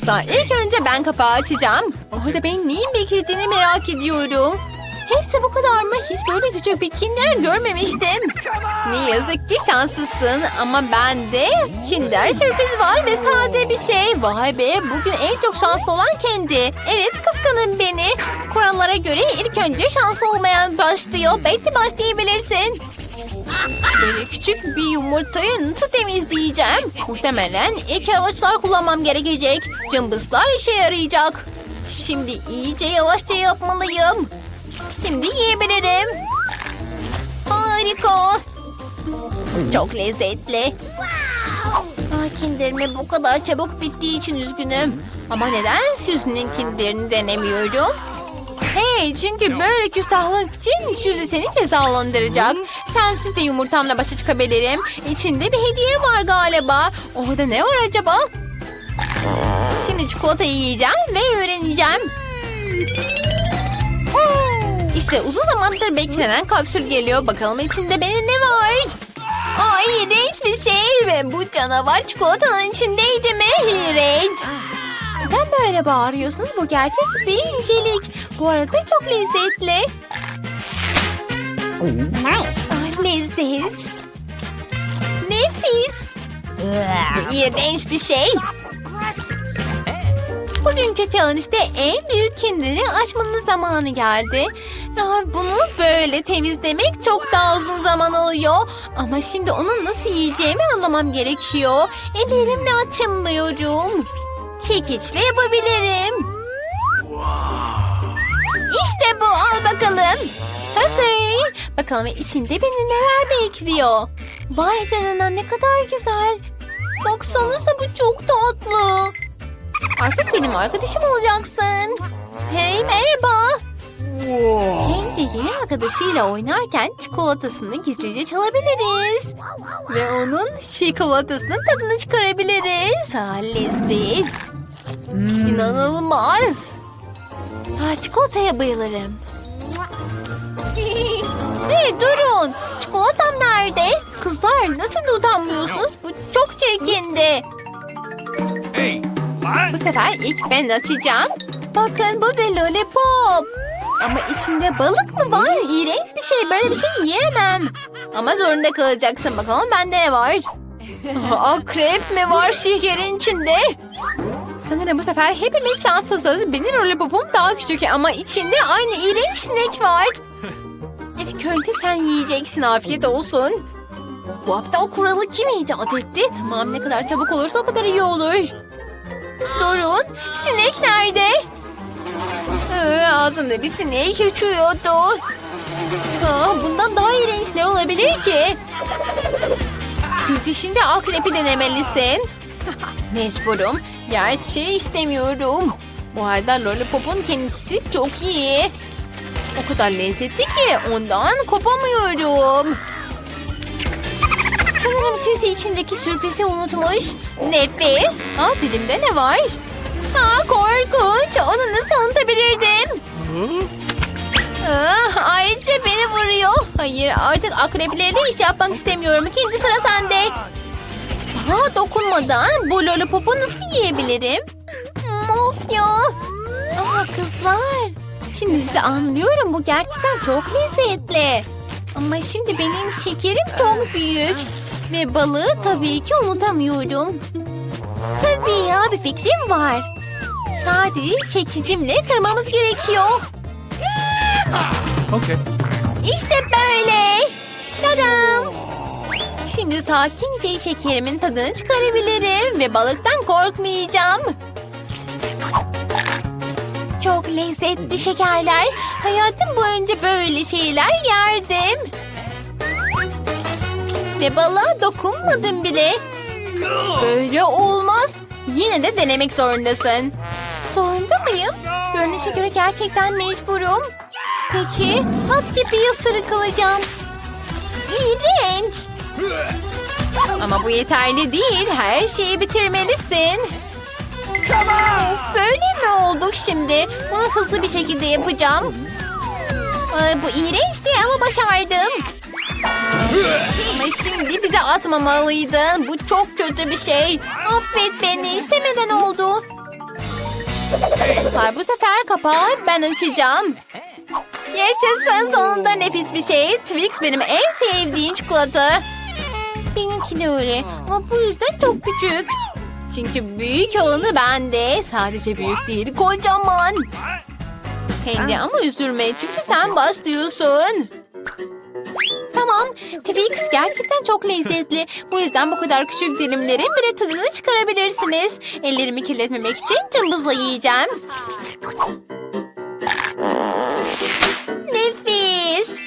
kızlar. İlk önce ben kapağı açacağım. Orada benim neyin beklediğini merak ediyorum. Hepsi bu kadar mı? Hiç böyle küçük bir kinder görmemiştim. Ne yazık ki şanslısın ama bende kinder sürpriz var ve sade bir şey. Vay be bugün en çok şanslı olan kendi. Evet kıskanın beni. Kurallara göre ilk önce şanslı olmayan başlıyor. Belki başlayabilirsin. Böyle küçük bir yumurtayı nasıl temizleyeceğim? Muhtemelen ilk avuçlar kullanmam gerekecek. Cımbızlar işe yarayacak. Şimdi iyice yavaşça yapmalıyım. Şimdi yiyebilirim. Harika. Çok lezzetli. Ah, kinderime bu kadar çabuk bittiği için üzgünüm. Ama neden Suzy'nin kinderini denemiyorum? Hey çünkü böyle küstahlık için Suzy seni cezalandıracak. Sensiz de yumurtamla başa çıkabilirim. İçinde bir hediye var galiba. Orada ne var acaba? Şimdi çikolatayı yiyeceğim ve öğreneceğim. İşte uzun zamandır beklenen kapsül geliyor. Bakalım içinde benim ne var? Ay iğrenç bir şey ve bu canavar çikolatanın içindeydi mi? İğrenç. Neden böyle bağırıyorsunuz? Bu gerçek bir incelik. Bu arada çok lezzetli. Ah, leziz. Nefis. İğrenç bir şey. Bugünkü challenge'de en büyük kendini açmanın zamanı geldi. Ya bunu böyle temizlemek çok daha uzun zaman alıyor. Ama şimdi onu nasıl yiyeceğimi anlamam gerekiyor. Ellerimle açamıyorum. Çekiçle yapabilirim. İşte bu al bakalım. Hazır. Bakalım içinde beni neler bekliyor. Vay canına ne kadar güzel. Baksanıza bu çok tatlı. Artık benim arkadaşım olacaksın. Hey merhaba. Kendi yeni arkadaşıyla oynarken çikolatasını gizlice çalabiliriz. Ve onun çikolatasının tadını çıkarabiliriz. Ha, leziz. İnanılmaz. Ha, çikolataya bayılırım. Hey durun. Çikolatam nerede? Kızlar nasıl utanmıyorsunuz? Bu çok çirkindi. Bu sefer ilk ben açacağım. Bakın bu bir lollipop. Ama içinde balık mı var? İğrenç bir şey. Böyle bir şey yiyemem. Ama zorunda kalacaksın. Bakalım bende ne var? Akrep mi var şekerin içinde? Sanırım bu sefer hepimiz şanssızız. Benim lollipopum daha küçük ama içinde aynı iğrenç sinek var. İlk önce sen yiyeceksin. Afiyet olsun. Bu aptal kuralı kim icat etti? Tamam ne kadar çabuk olursa o kadar iyi olur. Durun. Sinek nerede? Ee, ağzında bir sinek uçuyordu. Aa, bundan daha iğrenç ne olabilir ki? Suzy şimdi akrepi denemelisin. Mecburum. Gerçi istemiyorum. Bu arada Lollipop'un kendisi çok iyi. O kadar lezzetli ki ondan kopamıyorum. Sanırım Suzy içindeki sürprizi unutmuş. Nefis. Aa, dilimde ne var? Aa, korkunç. Onu nasıl unutabilirdim? Aa, ayrıca beni vuruyor. Hayır artık akreplerle iş yapmak istemiyorum. Kendi sıra sende. Aa, dokunmadan bu lollipopu nasıl yiyebilirim? Of ya. Aa, kızlar. Şimdi sizi anlıyorum. Bu gerçekten çok lezzetli. Ama şimdi benim şekerim çok büyük. Ve balığı tabii ki unutamıyorum. Tabii ya bir fikrim var. Sadece çekicimle kırmamız gerekiyor. Okay. İşte böyle. Tadam. Şimdi sakince şekerimin tadını çıkarabilirim ve balıktan korkmayacağım. Çok lezzetli şekerler. Hayatım boyunca böyle şeyler yerdim. Ve balığa dokunmadım bile. Böyle olmaz. Yine de denemek zorundasın. Zorunda mıyım? Görünüşe göre gerçekten mecburum. Peki sadece bir ısırık alacağım. İğrenç. Ama bu yeterli değil. Her şeyi bitirmelisin. Of, böyle mi olduk şimdi? Bunu hızlı bir şekilde yapacağım. Ee, bu iğrençti ama başardım. Ama şimdi bize atmamalıydın. Bu çok kötü bir şey. Affet beni istemeden oldu. Kızlar bu sefer kapağı ben açacağım. Yaşasın sonunda nefis bir şey. Twix benim en sevdiğim çikolata. Benimki de öyle ama bu yüzden çok küçük. Çünkü büyük olanı bende. Sadece büyük değil kocaman. Kendi ama üzülme çünkü sen başlıyorsun. Tamam, Twix gerçekten çok lezzetli. Bu yüzden bu kadar küçük dilimlerin bile tadını çıkarabilirsiniz. Ellerimi kirletmemek için cımbızla yiyeceğim. Nefis.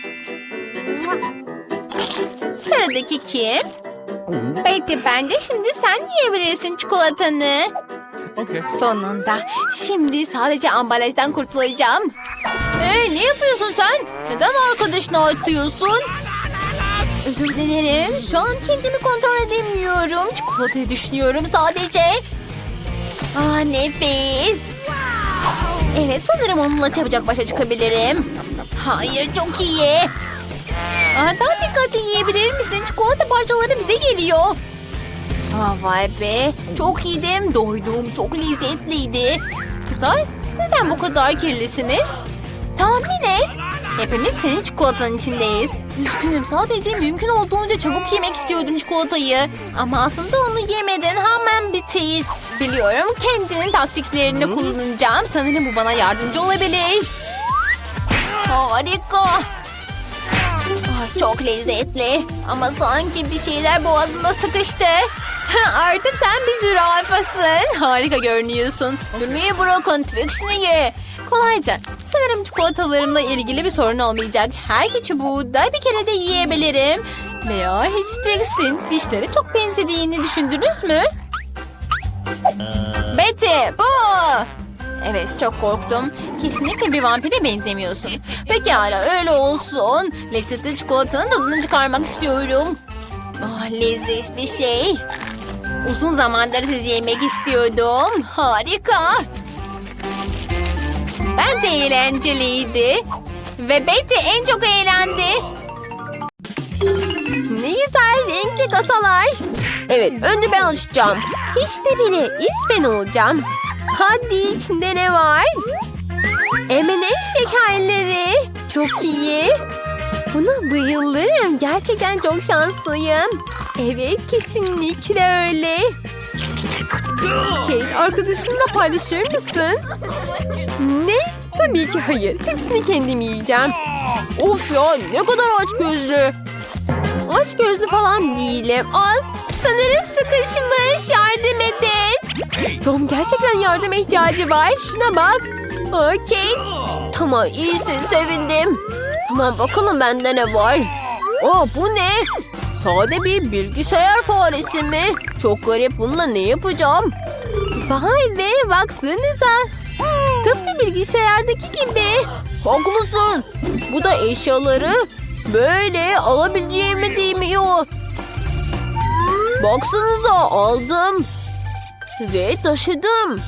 Sıradaki kim? Betty bence şimdi sen yiyebilirsin çikolatanı. Okay. Sonunda. Şimdi sadece ambalajdan kurtulacağım. Hey ne yapıyorsun sen? Neden arkadaşına atıyorsun? Özür dilerim. Şu an kendimi kontrol edemiyorum. Çikolatayı düşünüyorum sadece. Aa nefis. Evet sanırım onunla çabucak başa çıkabilirim. Hayır çok iyi. Aa, daha dikkatli yiyebilir misin? Çikolata parçaları bize geliyor. Aa, vay be. Çok yedim. Doydum. Çok lezzetliydi. Kızlar siz neden bu kadar kirlisiniz? Tahmin et. Hepimiz senin çikolatanın içindeyiz. Üzgünüm sadece mümkün olduğunca çabuk yemek istiyordum çikolatayı. Ama aslında onu yemeden hemen bitir. Biliyorum kendinin taktiklerini kullanacağım. Sanırım bu bana yardımcı olabilir. Harika. Ah, çok lezzetli. Ama sanki bir şeyler boğazımda sıkıştı. Artık sen bir zürafasın. Harika görünüyorsun. Gülmeyi bırakın. Twix'ini ye. Kolayca. Sanırım çikolatalarımla ilgili bir sorun olmayacak. Her iki çubuğu da bir kere de yiyebilirim. Veya hiç Twix'in dişleri çok benzediğini düşündünüz mü? Betty bu. Evet çok korktum. Kesinlikle bir vampire benzemiyorsun. Pekala öyle olsun. Lezzetli çikolatanın tadını çıkarmak istiyorum. Ah leziz bir şey. Uzun zamandır sizi yemek istiyordum. Harika. Bence eğlenceliydi. Ve Betty en çok eğlendi. Ne güzel renkli kasalar. Evet önce ben açacağım. Hiç de bile ilk ben olacağım. Hadi içinde ne var? M&M şekerleri. Çok iyi. Buna bayılırım. Gerçekten çok şanslıyım. Evet kesinlikle öyle. Kate arkadaşınla paylaşır mısın? Ne? Tabii ki hayır. Hepsini kendim yiyeceğim. Of ya ne kadar aç gözlü. Aç gözlü falan değilim. Al. Sanırım sıkışmış. Yardım edin. Tom gerçekten yardıma ihtiyacı var. Şuna bak. Okey. Tamam iyisin sevindim. Tamam bakalım bende ne var. Aa bu ne? Sade bir bilgisayar faresi mi? Çok garip bununla ne yapacağım? Vay be baksanıza. Tıpkı bilgisayardaki gibi. Haklısın. Bu da eşyaları böyle alabileceğimi demiyor. Baksanıza aldım. Ve taşıdım.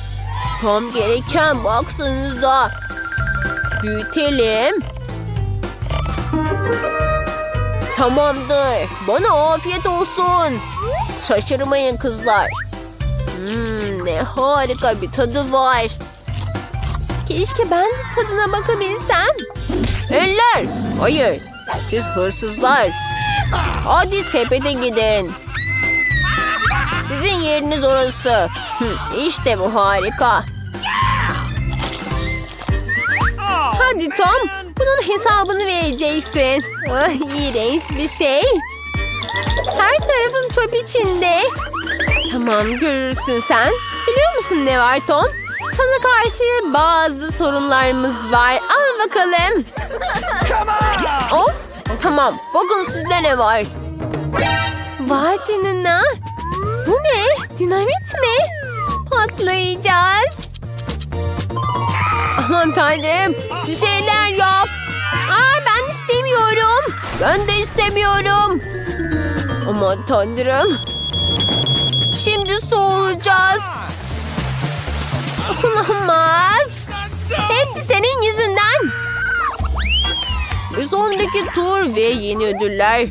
Tam gereken baksanıza. Büyütelim. Tamamdır. Bana afiyet olsun. Şaşırmayın kızlar. Hmm, ne harika bir tadı var. Keşke ben tadına bakabilsem. Eller! Hayır. Siz hırsızlar. Hadi sepete gidin. Sizin yeriniz orası. İşte bu harika. Hadi Tom. Bunun hesabını vereceksin. Ah, iğrenç bir şey. Her tarafım çöp içinde. Tamam görürsün sen. Biliyor musun ne var Tom? Sana karşı bazı sorunlarımız var. Al bakalım. Of. Tamam. Bakın sizde ne var. Vay canına. Bu ne? Dinamit mi? Patlayacağız. Aman tanrım. Bir şeyler yap. Ben de istemiyorum. Aman tanrım. Şimdi soğuyacağız. Olamaz. Hepsi senin yüzünden. Bir sonraki tur ve yeni ödüller.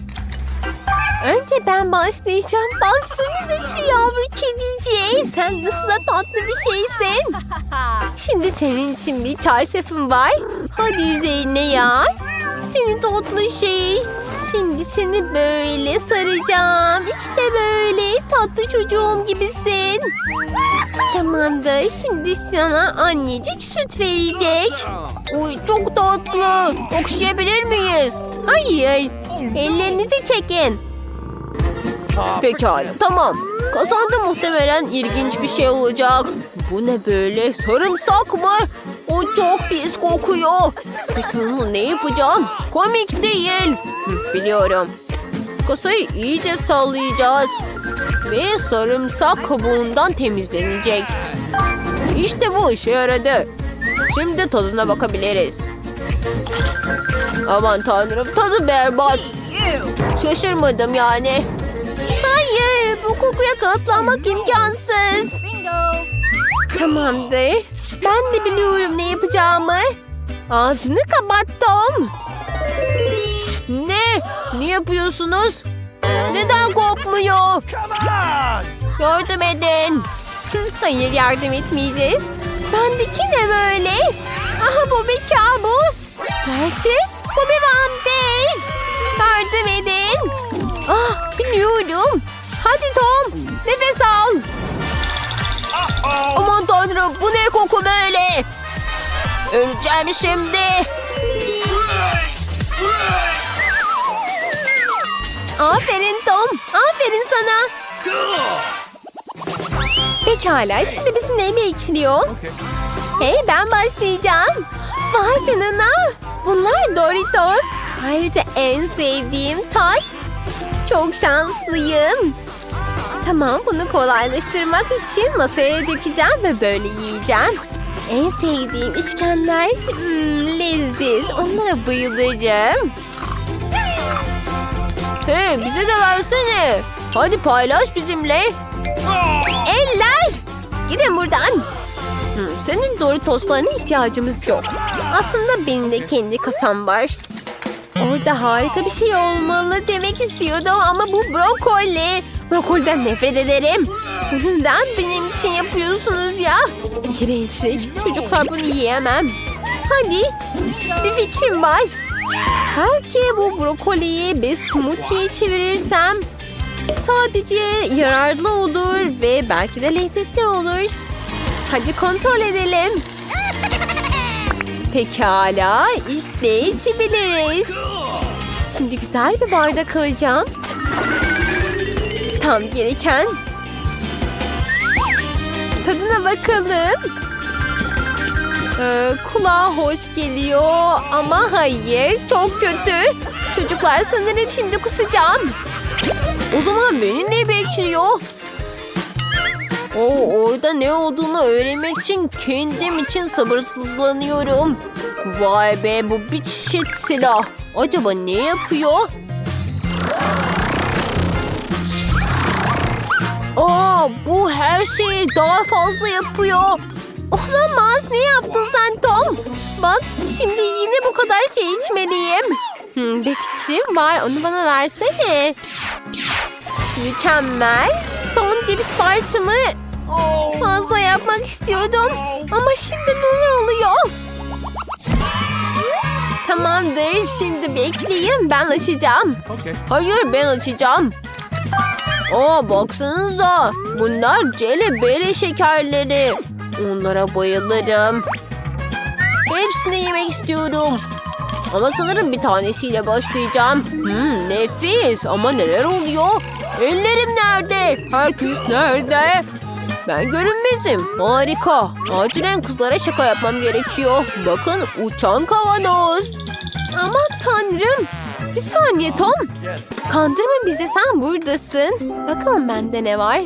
Önce ben başlayacağım. Baksanıza şu yavru kedicik. Hey sen nasıl da tatlı bir şeysin. Şimdi senin için bir çarşafım var. Hadi üzerine yat. Senin tatlı şey. Şimdi seni böyle saracağım. İşte böyle tatlı çocuğum gibisin. Tamamdır. Şimdi sana annecik süt verecek. Uy çok tatlı. Okşayabilir miyiz? Hayır. Ellerinizi çekin. Pekala tamam. Kasanda muhtemelen ilginç bir şey olacak. Bu ne böyle sarımsak mı? O çok pis kokuyor. Peki onu ne yapacağım? Komik değil. Biliyorum. Kasayı iyice sallayacağız. Ve sarımsak kabuğundan temizlenecek. İşte bu işe yaradı. Şimdi tadına bakabiliriz. Aman tanrım tadı berbat. Şaşırmadım yani. Hayır bu kokuya katlanmak imkansız. Tamamdır. Ben de biliyorum ne yapacağımı. Ağzını kapattım. Ne? Ne yapıyorsunuz? Neden kopmuyor? Yardım edin. Hayır yardım etmeyeceğiz. Bendeki ne böyle? Aha bu bir kabus. Gerçi bu bir vampir. Yardım edin. Ah biliyorum. Hadi Tom nefes al. Aman tanrım bu ne koku böyle? Öleceğim şimdi. Aferin Tom. Aferin sana. Pekala şimdi bizi ne? Okay. Hey ben başlayacağım. Vay canına. Bunlar Doritos. Ayrıca en sevdiğim tat. Çok şanslıyım. Tamam bunu kolaylaştırmak için masaya dökeceğim ve böyle yiyeceğim. En sevdiğim içkenler hmm, leziz. Onlara bayılacağım. Hey bize de versene. Hadi paylaş bizimle. Eller! Gidin buradan. Hmm, senin Doritos'larına ihtiyacımız yok. Aslında benim de kendi kasam var. Orada harika bir şey olmalı demek istiyordum ama bu brokoli. Brokoliden nefret ederim. Neden benim için yapıyorsunuz ya? İğrençlik. Çocuklar bunu yiyemem. Hadi. Bir fikrim var. Belki bu brokoliyi bir smoothie'ye çevirirsem Sadece yararlı olur ve belki de lezzetli olur. Hadi kontrol edelim. Pekala, işte içebiliriz. Şimdi güzel bir bardak alacağım. Tam gereken. Tadına bakalım. Ee, kulağa hoş geliyor ama hayır çok kötü. Çocuklar sanırım şimdi kusacağım. O zaman beni ne bekliyor? O orada ne olduğunu öğrenmek için kendim için sabırsızlanıyorum. Vay be bu bir çeşit silah. Acaba ne yapıyor? Aa bu her şeyi daha fazla yapıyor. Olamaz ne yaptın sen Tom? Bak şimdi yine bu kadar şey içmeliyim. Hmm, bir fikrim var onu bana versene. Mükemmel. Son ceviz parçamı fazla yapmak istiyordum. Ama şimdi neler oluyor? Tamamdır. Şimdi bekleyin. Ben açacağım. Okay. Hayır ben açacağım. Aa baksanıza. Bunlar celebele şekerleri. Onlara bayılırım. Hepsini yemek istiyorum. Ama sanırım bir tanesiyle başlayacağım. Hmm, nefis ama neler oluyor? Ellerim nerede? Herkes nerede? Ben görünmezim. Harika. Acilen kızlara şaka yapmam gerekiyor. Bakın uçan kavanoz. Aman tanrım. Bir saniye Tom. Kandırma bizi sen buradasın. Bakalım bende ne var.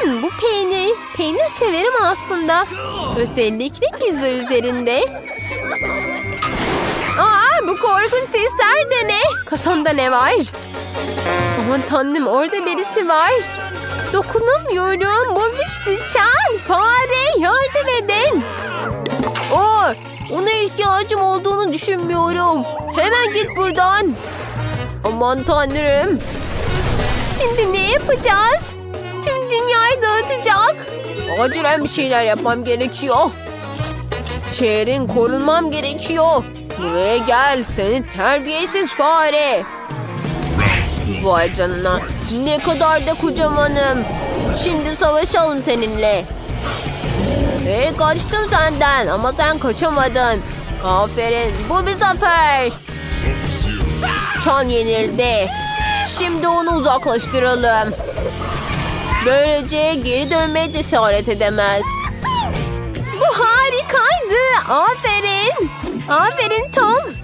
Hmm, bu peynir. Peynir severim aslında. Özellikle pizza üzerinde. Aa bu korkunç sesler de ne? Kasamda ne var? Aman tanrım orada birisi var. Dokunamıyorum. Bu bir sıçan. Fare ona ihtiyacım olduğunu düşünmüyorum. Hemen git buradan. Aman tanrım. Şimdi ne yapacağız? Tüm dünya dünyayı dağıtacak. Acilen bir şeyler yapmam gerekiyor. Şehrin korunmam gerekiyor. Buraya gel seni terbiyesiz fare. Vay canına. Ne kadar da kocamanım. Şimdi savaşalım seninle. Hey kaçtım senden ama sen kaçamadın. Aferin bu bir zafer. Çan yenildi. Şimdi onu uzaklaştıralım. Böylece geri dönmeye cesaret edemez. Bu harikaydı. Aferin. Aferin Tom.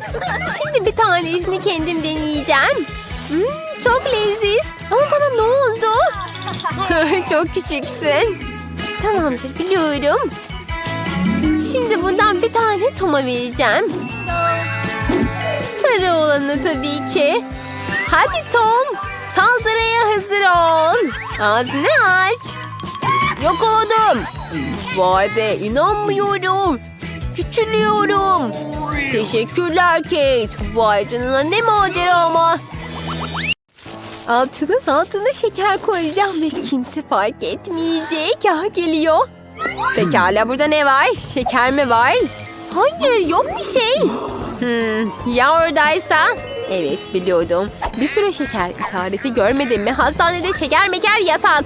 Şimdi bir tanesini kendim deneyeceğim. Hmm, çok leziz. Ama bana ne oldu? çok küçüksün. Tamamdır biliyorum. Şimdi bundan bir tane Tom'a vereceğim. Sarı olanı tabii ki. Hadi Tom. Saldırıya hazır ol. Ağzını aç. Yakaladım. Vay be inanmıyorum. Küçülüyorum. Teşekkürler Kate. Vay canına ne macera ama. Altının altına şeker koyacağım ve kimse fark etmeyecek. Ah geliyor. Pekala burada ne var? Şeker mi var? Hayır yok bir şey. Hmm, ya oradaysa? Evet biliyordum. Bir süre şeker işareti görmedim mi? Hastanede şeker meker yasak.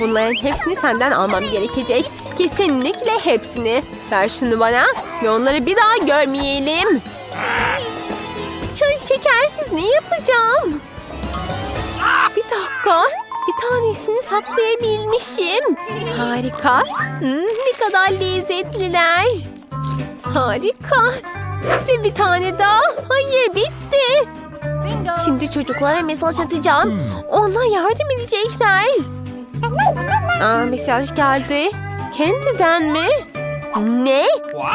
Bunların hepsini senden almam gerekecek. Kesinlikle hepsini. Ver şunu bana ve onları bir daha görmeyelim. Şekersiz ne yapacağım? Dakika. Bir tanesini saklayabilmişim. Harika. Hmm, ne kadar lezzetliler. Harika. Ve bir tane daha. Hayır bitti. Şimdi çocuklara mesaj atacağım. Onlar yardım edecekler. Aa, mesaj geldi. Kendinden mi? Ne?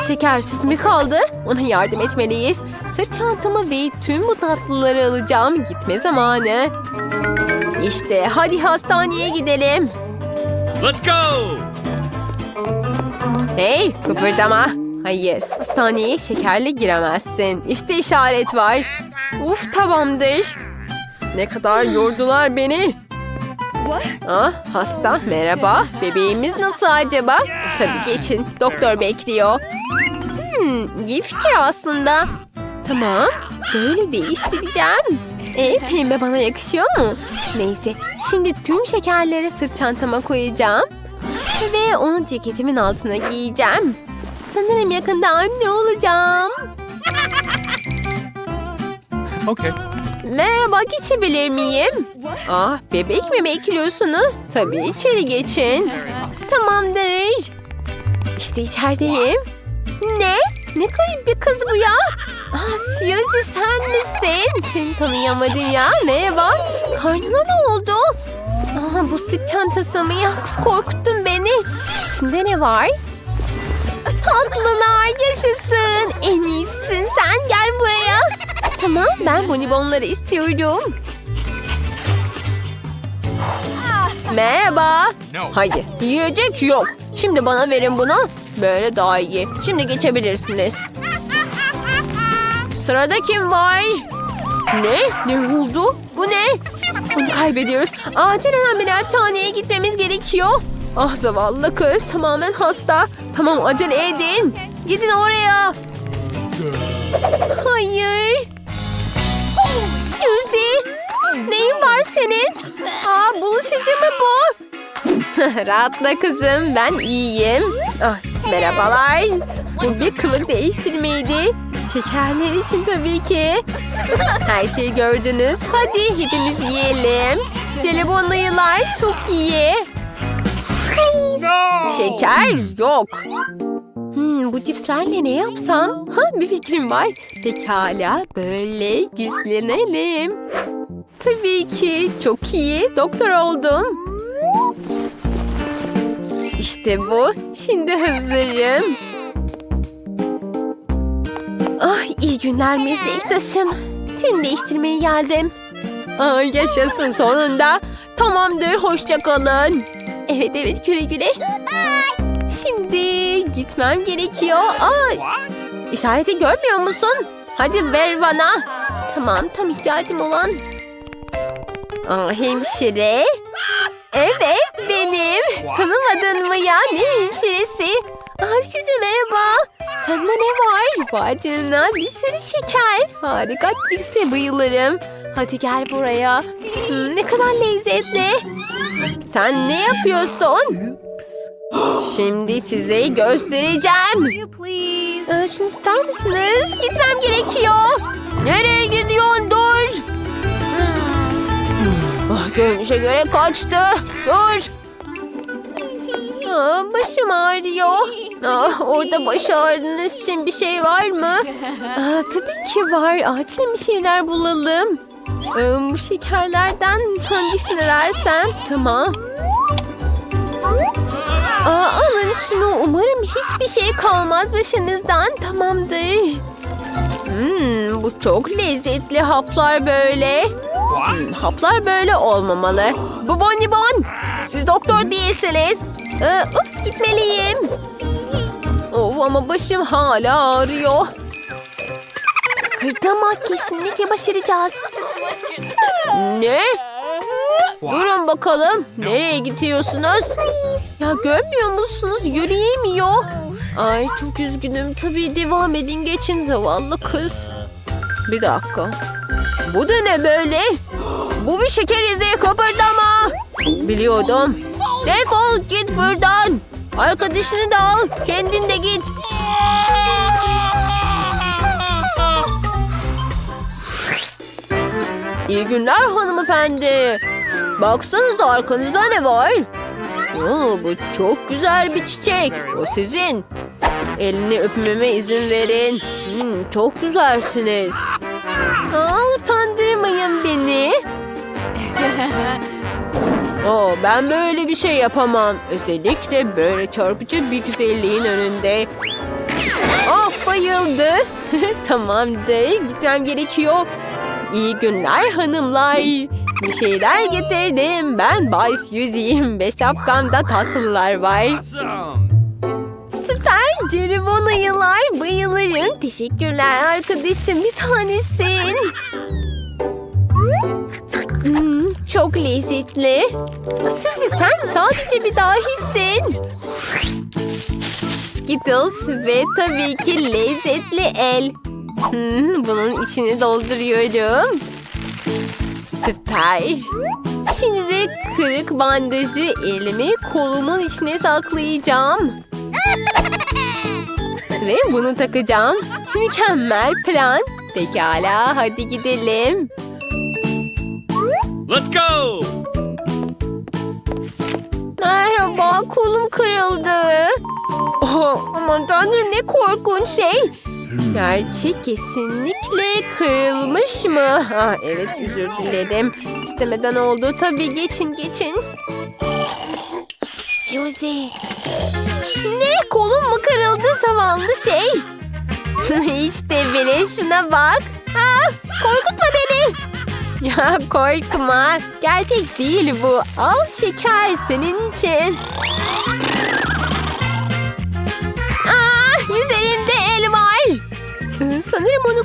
Şekersiz mi kaldı? Ona yardım etmeliyiz. Sırt çantamı ve tüm bu tatlıları alacağım. Gitme zamanı. İşte hadi hastaneye gidelim. Let's go! Hey kıpırdama. Hayır hastaneye şekerle giremezsin. İşte işaret var. Uf tamamdır. Ne kadar yordular beni. Ah hasta merhaba. Bebeğimiz nasıl acaba? Tabii geçin doktor bekliyor. Hmm, iyi fikir aslında. Tamam böyle değiştireceğim. E pembe bana yakışıyor mu? Neyse şimdi tüm şekerleri sırt çantama koyacağım. Ve onu ceketimin altına giyeceğim. Sanırım yakında anne olacağım. Okay. Merhaba geçebilir miyim? Ah bebek mi bekliyorsunuz? Tabii içeri geçin. Tamamdır. İşte içerideyim. Ne? Ne kayıp bir kız bu ya? Ah Suzy sen misin? Seni tanıyamadım ya. Merhaba. Karnına ne oldu? Aha bu sırt çantası mı ya? Korkuttun beni. İçinde ne var? Tatlılar yaşasın. En iyisin sen gel buraya. Tamam ben bonibonları istiyorum. Merhaba. Hayır yiyecek yok. Şimdi bana verin bunu. Böyle daha iyi. Şimdi geçebilirsiniz. Sırada kim var? Ne? Ne oldu? Bu ne? Onu kaybediyoruz. Acilen ameliyathaneye gitmemiz gerekiyor. Ah zavallı kız tamamen hasta. Tamam acele edin. Gidin oraya. Hayır. Suzy. Neyin var senin? Aa bulaşıcı mı bu? Rahatla kızım ben iyiyim. Ah, merhabalar. Bu bir kılık değiştirmeydi. Şekerler için tabii ki. Her şeyi gördünüz. Hadi hepimiz yiyelim. Jelibonlayılar çok iyi. No! Şeker yok. Hmm, bu cipslerle ne yapsam? Ha, bir fikrim var. Pekala böyle gizlenelim. Tabii ki çok iyi doktor oldum. İşte bu. Şimdi hazırım. Ah iyi günler meslektaşım. Seni değiştirmeye geldim. Ay yaşasın sonunda. Tamamdır hoşça kalın. Evet evet güle güle. Şimdi gitmem gerekiyor. Aa, işareti görmüyor musun? Hadi ver bana. Tamam tam ihtiyacım olan. Aa, hemşire. Evet benim. Tanımadın mı ya? Ne hemşiresi? Aa Suzy merhaba. Sende ne var? Vay canına bir sürü şeker. Harika Trixie bayılırım. Hadi gel buraya. Hmm, ne kadar lezzetli. Sen ne yapıyorsun? Şimdi size göstereceğim. Ee, şunu tutar mısınız? Gitmem gerekiyor. Nereye gidiyorsun? Dur. Ah, görünüşe göre kaçtı. Dur. Aa, başım ağrıyor. Ah, orada baş ağrınız için bir şey var mı? Aa, tabii ki var. Acilen bir şeyler bulalım. Bu şekerlerden hangisini versem? Tamam. Aa, alın şunu. Umarım hiçbir şey kalmaz başınızdan. Tamamdır. Hmm, bu çok lezzetli haplar böyle. Hmm, haplar böyle olmamalı. Bu bonibon. Siz doktor değilsiniz. Ee, ups gitmeliyim. Ama başım hala ağrıyor. Kırdama kesinlikle başaracağız. Ne? Durun bakalım. Nereye gidiyorsunuz? Ya görmüyor musunuz? Yürüyemiyor. Ay çok üzgünüm. Tabii devam edin geçin zavallı kız. Bir dakika. Bu da ne böyle? Bu bir şeker izi kıpırdama. Biliyordum. Defol git buradan. Arkadaşını da al. Kendin de git. İyi günler hanımefendi. Baksanıza arkanızda ne var? Oo, bu çok güzel bir çiçek. O sizin. Elini öpmeme izin verin. Hmm, çok güzelsiniz. Aa, utandırmayın beni. Oo, ben böyle bir şey yapamam. Özellikle böyle çarpıcı bir güzelliğin önünde. Oh bayıldı. Tamamdır gitmem gerekiyor. İyi günler hanımlar. Bir şeyler getirdim. Ben Bay Suzy'yim ve şapkamda tatlılar var. Süper Ceribonayılar bayılırım. Teşekkürler arkadaşım bir tanesin. Hmm, çok lezzetli. Suzy sen sadece bir dahisin. Skittles ve tabii ki lezzetli el. Hmm, bunun içini dolduruyorum. Süper. Şimdi de kırık bandajı elimi kolumun içine saklayacağım. Ve bunu takacağım. Mükemmel plan. Pekala hadi gidelim. Let's go. Merhaba kolum kırıldı. Oh, aman tanrım ne korkunç şey. Gerçi kesinlikle kırılmış mı? Ah, evet özür dilerim. İstemeden oldu. Tabii geçin geçin. Suzy. Ne kolum mu kırıldı zavallı şey? işte bile şuna bak. Ah, korkutma beni. Ya korkma. Gerçek değil bu. Al şeker senin için. Aa, üzerimde el var. Sanırım onu